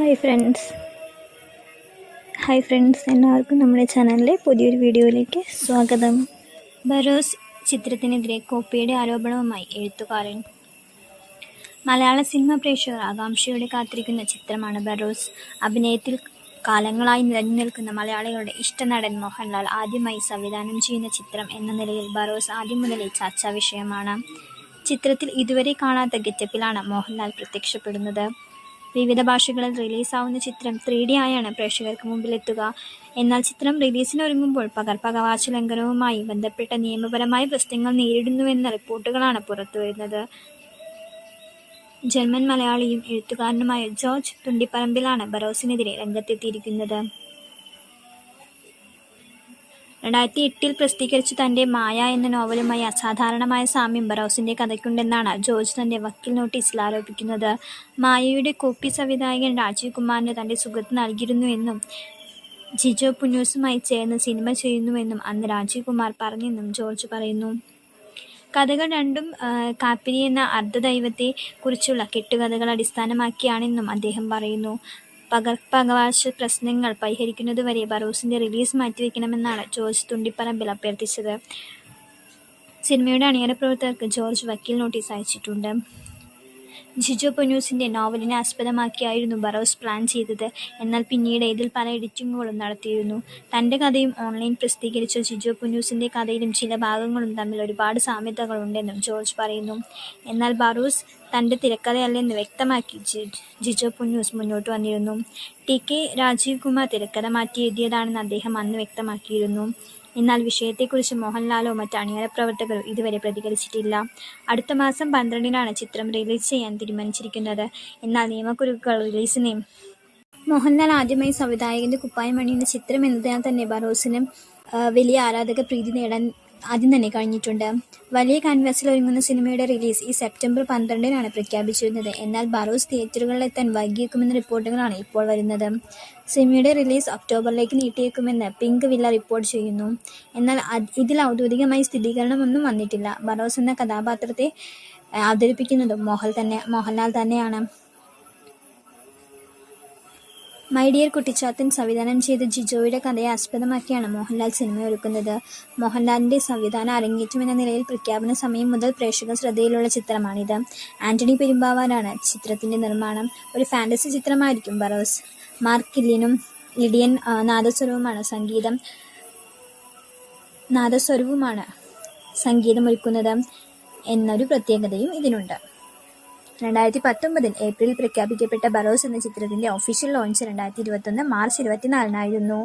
Hi friends hi friends എല്ലാവർക്കും നമ്മുടെ ചാനലിലെ പുതിയൊരു വീഡിയോയിലേക്ക് സ്വാഗതം. ബറോസ് ചിത്രത്തിനെതിരെ കോപ്പിയുടെ ആരോപണവുമായി എഴുത്തുകാരൻ. മലയാള സിനിമ പ്രേക്ഷകർ ആകാംക്ഷയോടെ കാത്തിരിക്കുന്ന ചിത്രമാണ് ബറോസ്. അഭിനയത്തിൽ കാലങ്ങളായി നിറഞ്ഞു നിൽക്കുന്ന മലയാളികളുടെ ഇഷ്ടനടൻ മോഹൻലാൽ ആദ്യമായി സംവിധാനം ചെയ്യുന്ന ചിത്രം എന്ന നിലയിൽ ബറോസ് ആദ്യം മുതലേ ചർച്ചാ വിഷയമാണ്. ചിത്രത്തിൽ ഇതുവരെ കാണാത്ത ഗെറ്റപ്പിലാണ് മോഹൻലാൽ പ്രത്യക്ഷപ്പെടുന്നത്. വിവിധ ഭാഷകളിൽ റിലീസാവുന്ന ചിത്രം ത്രീ ഡി ആയാണ് പ്രേക്ഷകർക്ക് മുമ്പിലെത്തുക. എന്നാൽ ചിത്രം റിലീസിനൊരുങ്ങുമ്പോൾ പകർപ്പകവാശ ലംഘനവുമായി ബന്ധപ്പെട്ട നിയമപരമായ പ്രശ്നങ്ങൾ നേരിടുന്നുവെന്ന റിപ്പോർട്ടുകളാണ് പുറത്തുവരുന്നത് ജർമ്മൻ മലയാളിയും എഴുത്തുകാരനുമായ ജോർജ് തുണ്ടിപ്പറമ്പിലാണ് ബറോസിനെതിരെ രംഗത്തെത്തിയിരിക്കുന്നത്. രണ്ടായിരത്തി എട്ടിൽ പ്രസിദ്ധീകരിച്ച തന്റെ മായ എന്ന നോവലുമായി അസാധാരണമായ സാമ്യം ബറോസിന്റെ കഥയ്ക്കുണ്ടെന്നാണ് ജോർജ് തന്റെ വക്കീൽ നോട്ടീസിൽ ആരോപിക്കുന്നത്. മായയുടെ കോപ്പി സംവിധായകൻ രാജീവ് കുമാറിന് തന്റെ സുഹൃത്ത് നൽകിയിരുന്നുവെന്നും ജിജോ പുന്നൂസുമായി ചേർന്ന് സിനിമ ചെയ്യുന്നുവെന്നും അന്ന് രാജീവ് കുമാർ പറഞ്ഞെന്നും ജോർജ് പറയുന്നു. കഥകൾ രണ്ടും കാപ്പിരി എന്ന അർദ്ധദൈവത്തെ കുറിച്ചുള്ള കെട്ടുകഥകൾ അടിസ്ഥാനമാക്കിയാണെന്നും അദ്ദേഹം പറയുന്നു. പകർപ്പവകാശ പ്രശ്നങ്ങൾ പരിഹരിക്കുന്നതുവരെ ബറോസിന്റെ റിലീസ് മാറ്റിവെക്കണമെന്നാണ് ജോർജ് തുണ്ടിപ്പറമ്പിൽ അഭ്യർത്ഥിച്ചത്. സിനിമയുടെ അണിയറ പ്രവർത്തകർക്ക് ജോർജ് വക്കീൽ നോട്ടീസ് അയച്ചിട്ടുണ്ട്. ജിജോ പൊന്യൂസിന്റെ നോവലിനെ ആസ്പദമാക്കിയായിരുന്നു ബറോസ് പ്ലാൻ ചെയ്തത്. എന്നാൽ പിന്നീട് ഇതിൽ പല എഡിറ്റിങ്ങുകളും നടത്തിയിരുന്നു. തന്റെ കഥയും ഓൺലൈൻ പ്രസിദ്ധീകരിച്ച ജിജോ പൊന്യൂസിന്റെ കഥയിലും ചില ഭാഗങ്ങളും തമ്മിൽ ഒരുപാട് സാമ്യതകളുണ്ടെന്നും ജോർജ് പറയുന്നു. എന്നാൽ ബറോസ് തന്റെ തിരക്കഥയല്ലെന്ന് വ്യക്തമാക്കി ജിജോ പൊന്നൂസ് മുന്നോട്ട് വന്നിരുന്നു. ടി കെ രാജീവ് കുമാർ തിരക്കഥ മാറ്റി എഴുതിയതാണെന്ന് അദ്ദേഹം അന്ന് വ്യക്തമാക്കിയിരുന്നു. എന്നാൽ വിഷയത്തെക്കുറിച്ച് മോഹൻലാലോ മറ്റ് അണിയറ പ്രവർത്തകരോ ഇതുവരെ പ്രതികരിച്ചിട്ടില്ല. അടുത്ത മാസം പന്ത്രണ്ടിനാണ് ചിത്രം റിലീസ് ചെയ്യാൻ തീരുമാനിച്ചിരിക്കുന്നത്. എന്നാൽ നിയമക്കുരുക്കുകൾ റിലീസിനെ മോഹൻലാൽ ആദ്യമായി സംവിധായകന്റെ കുപ്പായമണിയുടെ ചിത്രം എന്നതിനാൽ തന്നെ ബറോസിനും വലിയ ആരാധക പ്രീതി നേടാൻ ആദ്യം തന്നെ കഴിഞ്ഞിട്ടുണ്ട്. വലിയ കാൻവാസിൽ ഒരുങ്ങുന്ന സിനിമയുടെ റിലീസ് ഈ സെപ്റ്റംബർ പന്ത്രണ്ടിനാണ് പ്രഖ്യാപിച്ചിരുന്നത്. എന്നാൽ ബറോസ് തിയേറ്ററുകളിലെത്താൻ വൈകിയേക്കുമെന്ന റിപ്പോർട്ടുകളാണ് ഇപ്പോൾ വരുന്നത്. സിനിമയുടെ റിലീസ് ഒക്ടോബറിലേക്ക് നീട്ടിയേക്കുമെന്ന് പിങ്ക് വില്ല റിപ്പോർട്ട് ചെയ്യുന്നു. എന്നാൽ ഇതിൽ ഔദ്യോഗികമായി സ്ഥിരീകരണമൊന്നും വന്നിട്ടില്ല. ബറോസ് എന്ന കഥാപാത്രത്തെ അവതരിപ്പിക്കുന്നതും മോഹൻ തന്നെ മോഹൻലാൽ തന്നെയാണ്. മൈ ഡിയർ കുട്ടിച്ചാത്തൻ സംവിധാനം ചെയ്ത ജിജോയുടെ കഥയെ ആസ്പദമാക്കിയാണ് മോഹൻലാൽ സിനിമ ഒരുക്കുന്നത് മോഹൻലാലിന്റെ സംവിധാന അരങ്ങേറ്റം എന്ന നിലയിൽ പ്രഖ്യാപന സമയം മുതൽ പ്രേക്ഷക ശ്രദ്ധയിലുള്ള ചിത്രമാണിത്. ആന്റണി പെരുമ്പാവാനാണ് ചിത്രത്തിന്റെ നിർമ്മാണം. ഒരു ഫാന്റസി ചിത്രമായിരിക്കും ബറോസ്. മാർക്ക് കില്ലിനും ലിഡിയൻ നാദസ്വരവുമാണ് സംഗീതം. നാദസ്വരവുമാണ് സംഗീതം ഒരുക്കുന്നത് എന്നൊരു പ്രത്യേകതയും ഇതിനുണ്ട്. രണ്ടായിരത്തി പത്തൊമ്പതിൽ ഏപ്രിലിൽ പ്രഖ്യാപിക്കപ്പെട്ട ബറോസ് എന്ന ചിത്രത്തിന്റെ ഒഫീഷ്യൽ ലോഞ്ച് രണ്ടായിരത്തി ഇരുപത്തൊന്ന് മാർച്ച് ഇരുപത്തിനാലിനായിരുന്നു.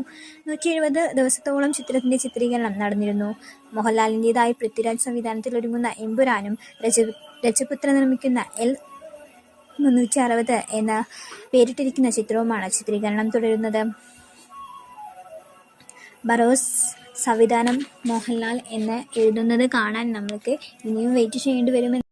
നൂറ്റി എഴുപത് ദിവസത്തോളം ചിത്രത്തിന്റെ ചിത്രീകരണം നടന്നിരുന്നു. മോഹൻലാലിന്റെതായി പൃഥ്വിരാജ് സംവിധാനത്തിൽ ഒരുങ്ങുന്ന എമ്പുരാനും രജ രജപുത്ര നിർമ്മിക്കുന്ന എൽ മുന്നൂറ്റി അറുപത് എന്ന പേരിട്ടിരിക്കുന്ന ചിത്രവുമാണ് ചിത്രീകരണം തുടരുന്നത്. ബറോസ് സംവിധാനം മോഹൻലാൽ എന്ന് എഴുതുന്നത് കാണാൻ നമ്മൾക്ക് ഇനിയും വെയിറ്റ് ചെയ്യേണ്ടി വരുമെന്ന്